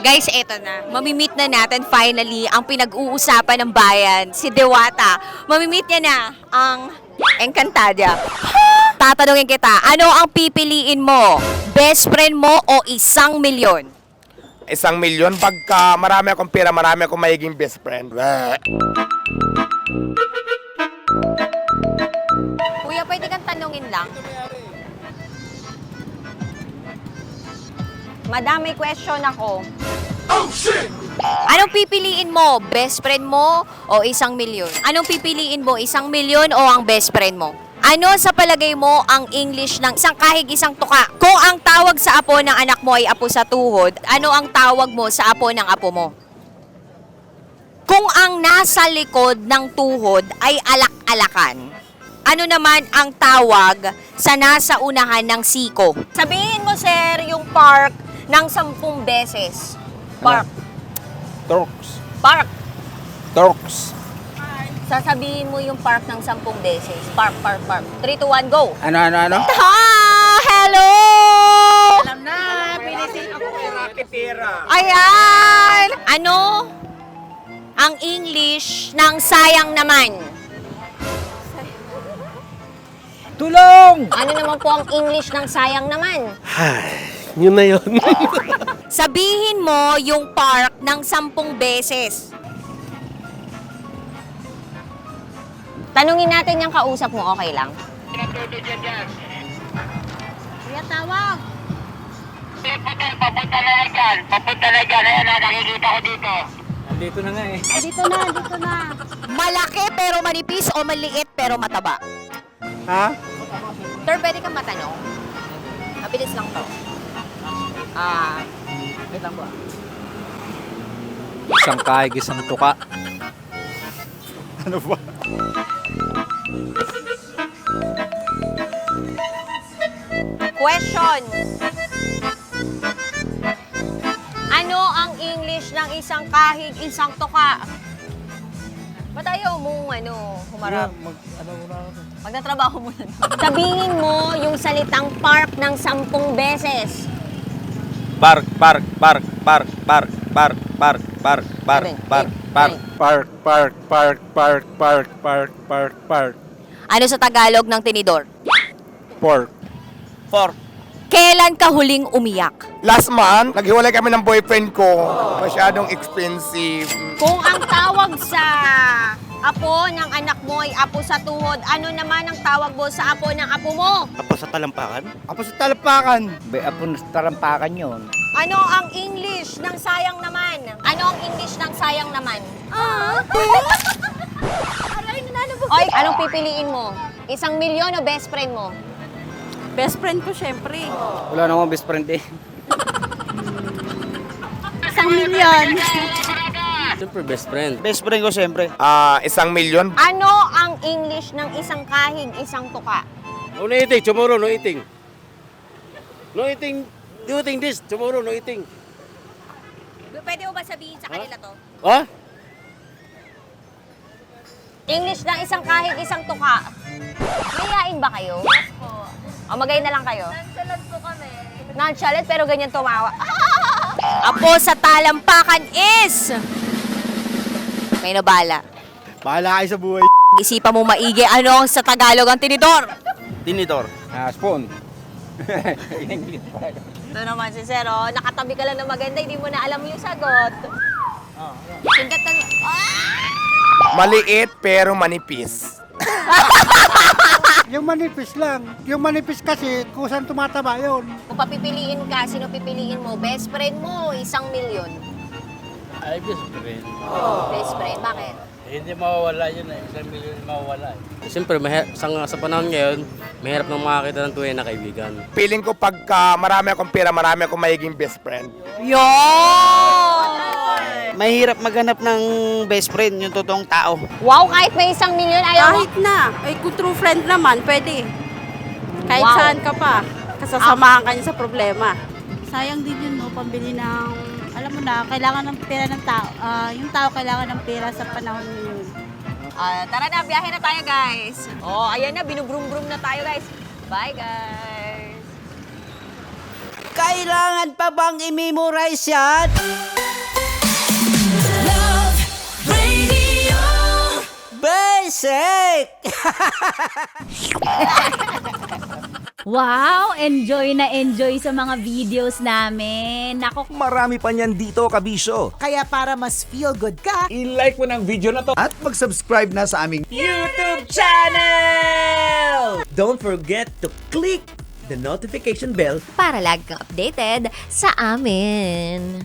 Guys, eto na. Mamimit na natin finally ang pinag-uusapan ng bayan, si Dewata. Mamimit niya na ang Encantadia. Tatanungin kita, ano ang pipiliin mo? Best friend mo o isang milyon? Isang milyon pagka marami akong pera, marami akong magiging best friend. Madam, may question ako. Anong pipiliin mo? Best friend mo o isang milyon? Anong pipiliin mo? Isang milyon o ang best friend mo? Ano sa palagay mo ang English ng isang kahig isang tuka? Kung ang tawag sa apo ng anak mo ay apo sa tuhod, ano ang tawag mo sa apo ng apo mo? Kung ang nasa likod ng tuhod ay alak-alakan, ano naman ang tawag sa nasa unahan ng siko? Sabihin mo, sir, yung park ng sampung beses. Park. Turks. Park. Turks. Sasabihin mo yung park ng sampung beses. Park, park, park. 3, 2, 1, go! Ano, ano, ano? Ha! Hello! Alam na, pinitin ako kay Pera. Ayan! Ano ang English ng sayang naman? Tulong! Ano naman po ang English ng sayang naman? Yun na yun. Sabihin mo yung park ng sampung beses. Tanungin natin yung kausap mo, okay lang? Kuya, tawag. Papunta na yan dyan. Papunta na dyan. Ayan na, nakikita ko dito. Andito na nga eh. Dito na, dito na. Malaki pero manipis o maliit pero mataba? Ha? Sir, pwede kang matanong? Mabilis lang to. Ah, Wait lang ba? Isang kahig, isang tuka. Ano ba? question. Ano ang English ng isang kahig, isang tuka? Ba't ayaw mong ano, humarap? Mag, ano muna ako? Magtatrabaho mo na. Sabihin mo yung salitang park ng sampung beses. Park, park, park, park, park, park, park, park, park, park, park. Park, park, park, park, park, park, park, park. Ano sa Tagalog ng tinidor? Pork. Four. Kailan ka huling umiyak? Last month, naghiwalay kami ng boyfriend ko. Masyadong expensive. Kung ang tawag sa apo ng anak mo ay apo sa tuhod, ano naman ang tawag mo sa apo ng apo mo? Apo sa talampakan? Apo sa talampakan. Be, apo sa talampakan yun. Ano ang English ng sayang naman? Ano ang English ng sayang naman? Ah? Aray, nananabog. Oy, anong pipiliin mo? Isang milyon o best friend mo? Best friend ko, syempre. Wala namang best friend eh. Isang milyon. Siyempre, best friend. Best friend ko siyempre. Ah, isang milyon. Ano ang English ng isang kahig, isang tuka? Oh, no eating. Tomorrow, no eating. No eating. Do you think this? Tomorrow, no eating. Pwede mo ba sabihin sa kanila to? Ha? English ng isang kahig, isang tuka. Mayayain ba kayo? Yes po. O, magay na lang kayo. Nonchalant po kami. Nonchalant pero ganyan tumawa. Apo sa talampakan is... May nabala. Bahala kayo sa buhay. Isipan mo maigi ano ang sa Tagalog ang tinidor. Tinidor. Ah, spoon. Ito naman si Sir, oh. nakatabi ka lang na maganda, hindi mo na alam yung sagot. Sundat ka Maliit pero manipis. Yung manipis lang. Yung manipis kasi, kusang tumataba yun. Kung papipiliin ka, sino pipiliin mo? Best friend mo, isang milyon. Ay, best friend. Eh, hindi mawawala yun eh. Isang milyon mawawala eh. Siyempre, mahir- sa, sa panahon ngayon, mahirap nang makakita ng tunay na kaibigan. Feeling ko pagka marami akong pera, marami akong magiging best friend. Yon! Mahirap maghanap ng best friend, yung totoong tao. Wow, kahit may isang milyon, ayaw mo. Kahit na. Ay, kung true friend naman, pwede. Kahit Wow. saan ka pa. Kasasamahan ka niya sa problema. Sayang din yun, no? Pambili ng, alam mo na, kailangan ng pera ng tao. Ah, yung tao kailangan ng pera sa panahon ngayon. Ah, tara na, biyahe na tayo, guys. Oh, ayan na, binubrum-brum na tayo, guys. Bye, guys. Kailangan pa bang i-memorize yan? Basic! Wow! Enjoy na enjoy sa mga videos namin. Nako, Marami pa niyan dito, kabisyo. Kaya para mas feel good ka, I-like mo ng video na to. At mag-subscribe na sa aming YouTube channel! Don't forget to click the notification bell Para lagi kang updated sa amin.